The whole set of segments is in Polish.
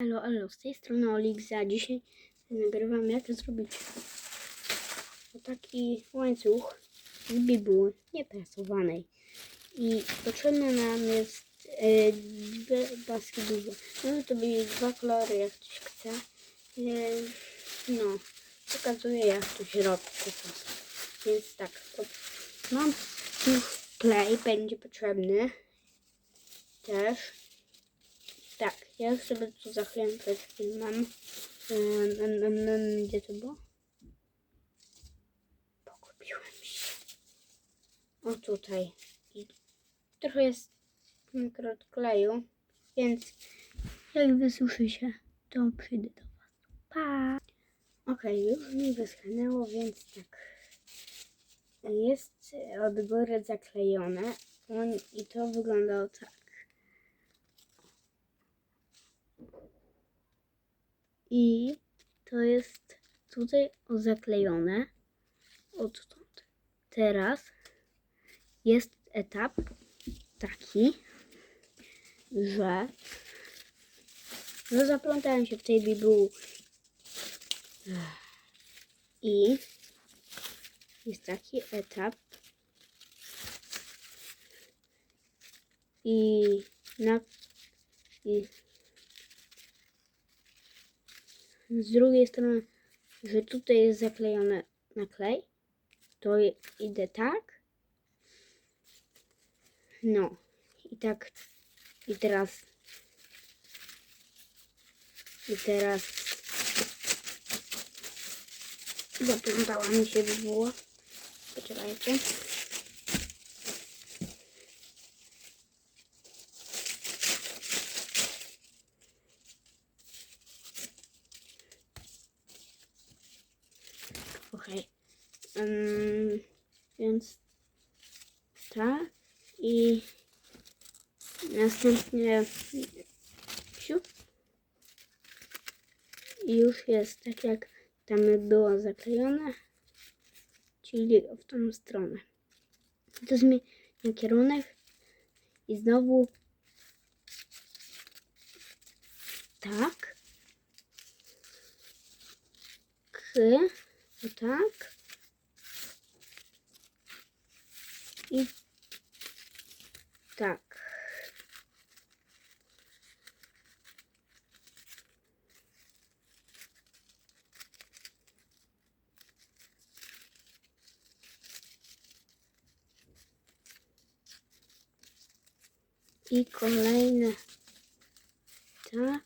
Elo, elo, z tej strony Oligza. Dzisiaj nagrywam jak zrobić taki łańcuch z bibuły nieprasowanej. I potrzebne nam jest e, dwie paski bibuły. Może to być dwa kolory, jak ktoś chce. E, no, pokazuję jak to się robi po prostu. Więc tak, mam już klej, będzie potrzebny też. Tak, ja już sobie tu za chwilę przed filmem. Em, em, em, em, Gdzie to było? Pogubiłem się. O tutaj. I trochę jest mikrokleju, więc jak wysuszy się, to przyjdę do Was. Pa! Okej, już mi wyschnęło, więc tak. Jest od góry zaklejone On- i to wyglądało tak. I to jest tutaj zaklejone odtąd. Teraz jest etap taki, że no zaplątałem się w tej bibułce i jest taki etap i na i z drugiej strony, że tutaj jest zaklejone na klej, to idę tak. No i tak. I teraz. I teraz. Zaplątała mi się było. Poczekajcie. Okej. Więc tak i następnie siup. I już jest tak jak tam było zaklejone, czyli w tą stronę. To zmienia kierunek i znowu tak. K, tak. I tak. I kolejne. Tak.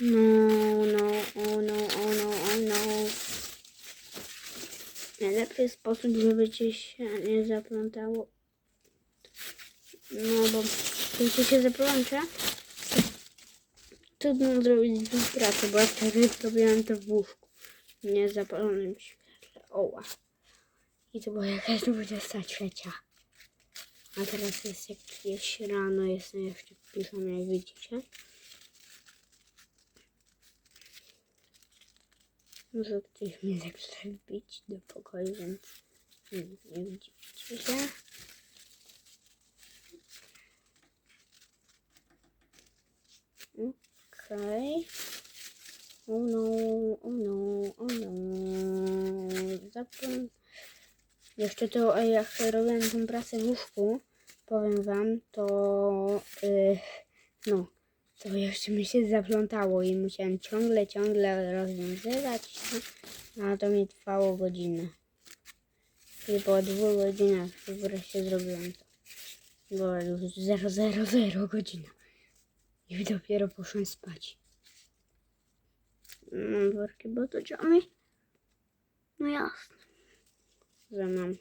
No, no, oh no, oh no, oh no. Najlepszy sposób, żeby ci się nie zaplątało. No bo jeśli się zaplącze, to trudno zrobić dwie pracy, bo ja wtedy zrobiłem to w łóżku. Nie zapalonym świetle. Oła. I to była jakaś 23. A teraz jest jakieś rano, jestem jeszcze w piżamie, jak widzicie. Może ktoś mnie zechce wbić do pokoju, więc nie, widzicie się. Okej. Oh no, oh no, oh no. Zapom... Jeszcze to, jak robiłem tę pracę w łóżku, powiem wam, to yy, no, to jeszcze mi się zaplątało i musiałem ciągle, ciągle rozwiązywać, no, a to mi trwało godzinę. I po dwóch godzinach wreszcie zrobiłem to. Była już 000 godzina. I dopiero poszłem spać. Mam worki batoczami. No jasne. Że mam.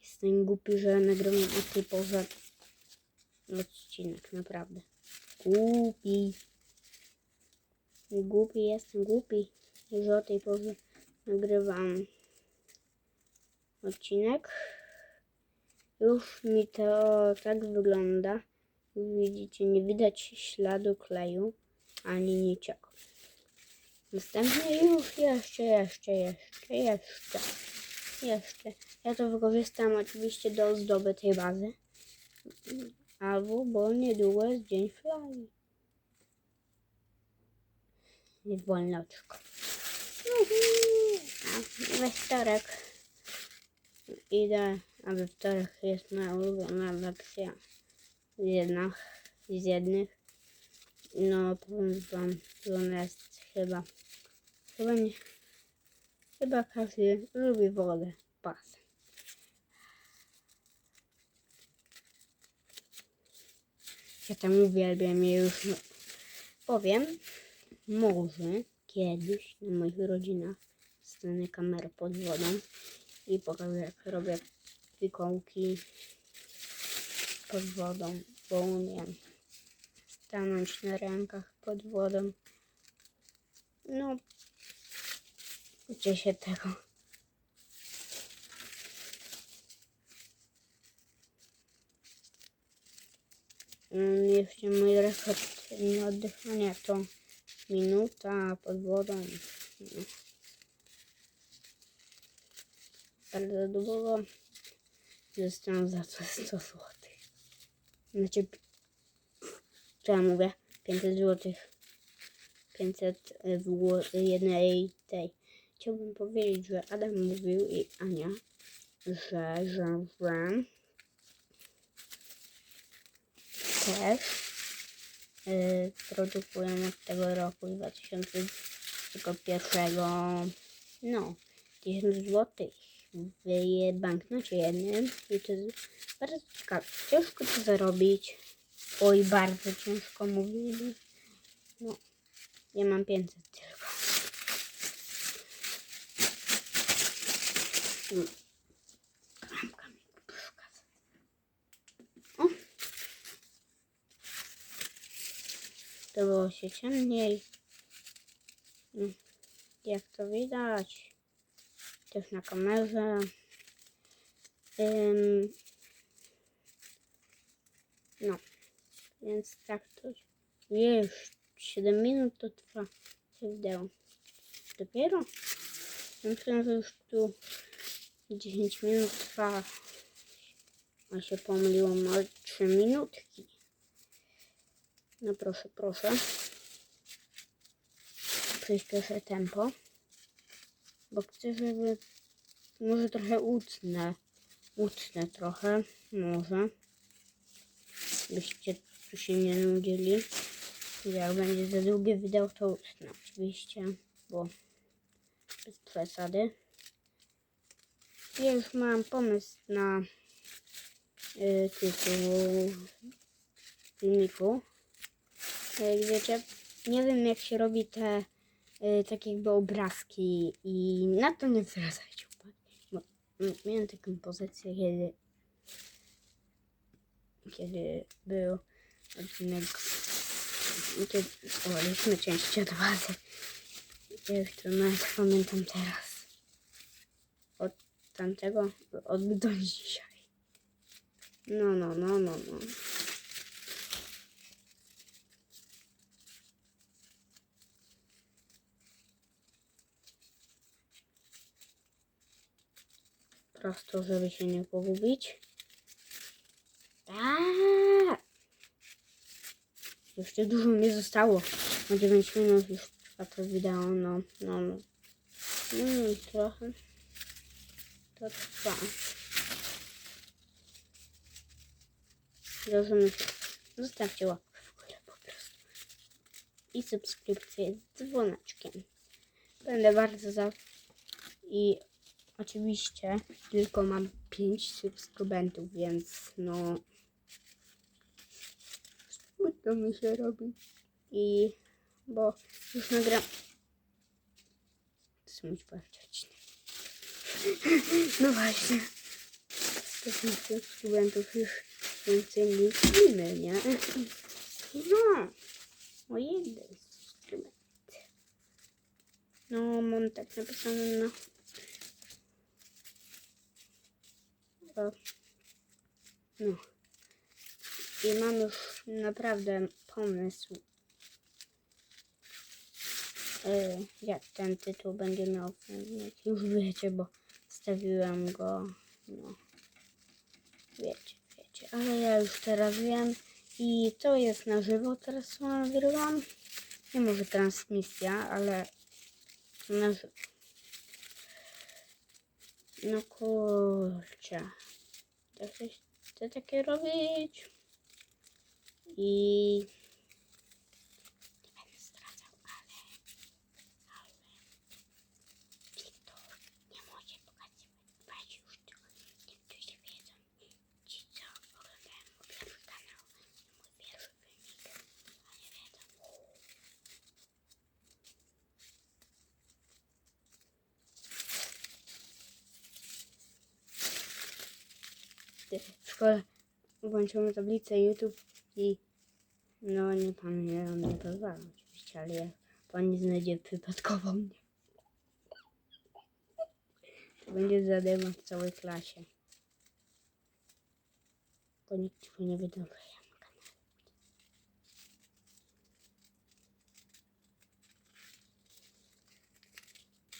Jestem głupi, że nagrywam tej porze odcinek, naprawdę. Głupi. Głupi jestem, głupi, że o tej porze nagrywam odcinek. Już mi to tak wygląda, Widzicie, nie widać śladu kleju ani niczego. Następnie już jeszcze, jeszcze, jeszcze, jeszcze, jeszcze. Ja to wykorzystam oczywiście do ozdoby tej bazy. Albo, bo niedługo jest dzień flagi. I wolnoczko. A we wtorek idę, a we wtorek jest moja ulubiona lekcja z jednych, z jednych. No, powiem wam, że ona jest chyba, chyba nie, chyba każdy lubi wodę, pas. Ja tam uwielbiam je już, no, powiem, może kiedyś na moich rodzinach stanę kamerę pod wodą i pokażę jak robię fikołki pod wodą, bo umiem stanąć na rękach pod wodą. No, uczę się tego. Mm, Jeszcze mój rekord nie oddychania to minuta pod wodą. No. Bardzo długo. Dostałem za to 100 zł. Znaczy, co ja mówię? 500 zł. 500 w jednej tej. Chciałbym powiedzieć, że Adam mówił i Ania, że, że, że też y, produkują od tego roku 2021 no 1000 zł w banknocie jednym i to jest bardzo ciekawe. Ciężko to zarobić. Oj, bardzo ciężko mówili. No, ja mam 500 tylko. Mm. Klamka mi przeszkadza. O! To było się ciemniej. Mm. Jak to widać, też na kamerze. Ym, no, więc tak to już 7 minut to trwa wideo. Dopiero? Ja Myślę, że już tu 10 minut trwa. A się pomyliłam o 3 minutki. No proszę, proszę. Przyspieszę tempo. Bo chcę, żeby może trochę utnę. Utnę trochę. Może. Byście tu się nie nudzili. Jak będzie za długie wideo, to utnę oczywiście. Bo bez przesady. Ja już mam pomysł na y, tytuł filmiku. Jak wiecie, nie wiem jak się robi te y, takie jakby obrazki i na to nie zwracajcie uwagi. Bo miałem taką pozycję, kiedy kiedy był odcinek kiedy stworzyliśmy część od bazy, y, który nawet pamiętam teraz. Od tamtego, od do dzisiaj. No, no, no, no, no. Prosto, żeby się nie pogubić. Tak. Jeszcze dużo mi zostało. Na 9 minut już trwa to wideo, no, no, no. I trochę to trwa. Rozumiecie? Zostawcie łapkę w górę po prostu. I subskrypcję z dzwoneczkiem. Będę bardzo za... I oczywiście tylko mam 5 subskrybentów, więc no... Smutno mi się robi. I... Bo już nagram... Smutno powiedzieć. No właśnie. 10 subskrybentów już więcej nie filmy, nie? No. O jeden subskrybent. No, mam tak napisane na... O. No. I mam już naprawdę pomysł, e, jak ten tytuł będzie miał filmik. Już wiecie, bo stawiłem go, no, wiecie, wiecie. Ale ja już teraz wiem i to jest na żywo, teraz co nagrywam. Nie może transmisja, ale na żywo. No kurczę. Ja chcę, chcę takie robić. I w szkole włączymy tablicę YouTube i no nie pan nie, on pozwala oczywiście, ale jak pani znajdzie przypadkowo mnie, to będzie zadyma w całej klasie. Bo nikt go nie kanale.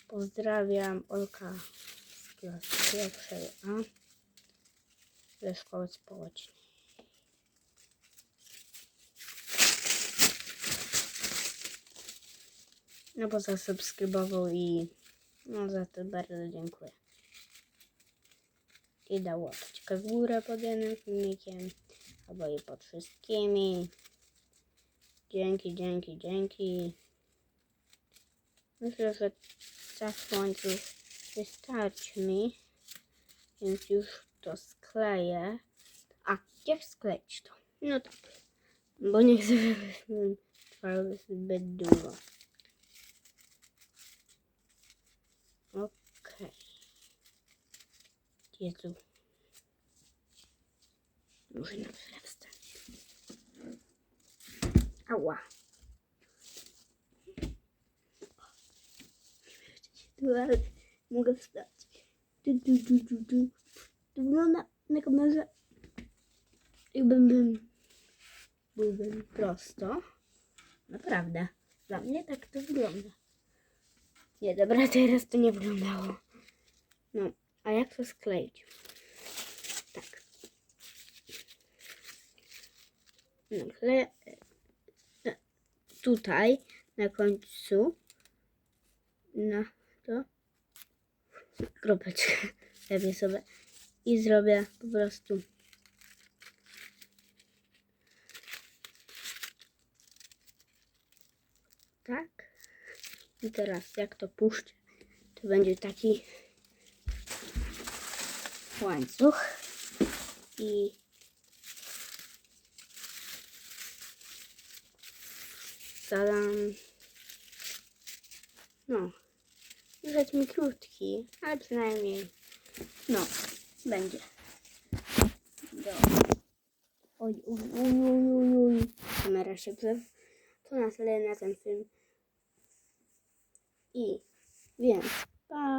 Pozdrawiam Olka z klasy pierwszej A ze szkoły. No bo zasubskrybował i no za to bardzo dziękuję. I dał łapeczkę w górę pod jednym filmikiem, albo i pod wszystkimi. Dzięki, dzięki, dzięki. Myślę, że tak w końcu wystarczy mi, więc już to skleję. A, jak skleić to? No tak, bo nie chcę, żeby trwał zbyt długo. Okej. Jezu. Muszę na chwilę wstać. Ała. Mogę wstać. Tu, tu, tu, tu, tu. To wygląda na kamerze jakbym bym, byłbym prosto. Naprawdę. Dla mnie tak to wygląda. Nie, dobra, teraz to nie wyglądało. No, a jak to skleić? Tak. Nakle... e, Tutaj, na końcu, na to kropeczkę zrobię sobie i zrobię po prostu. Tak. I teraz jak to puszczę, to będzie taki łańcuch i zadam no. Rzecz mi krótki, ale przynajmniej. No będzie. Do oj, oj, oj, oj, oj, kamera się grze to na tyle na ten film. I więc pa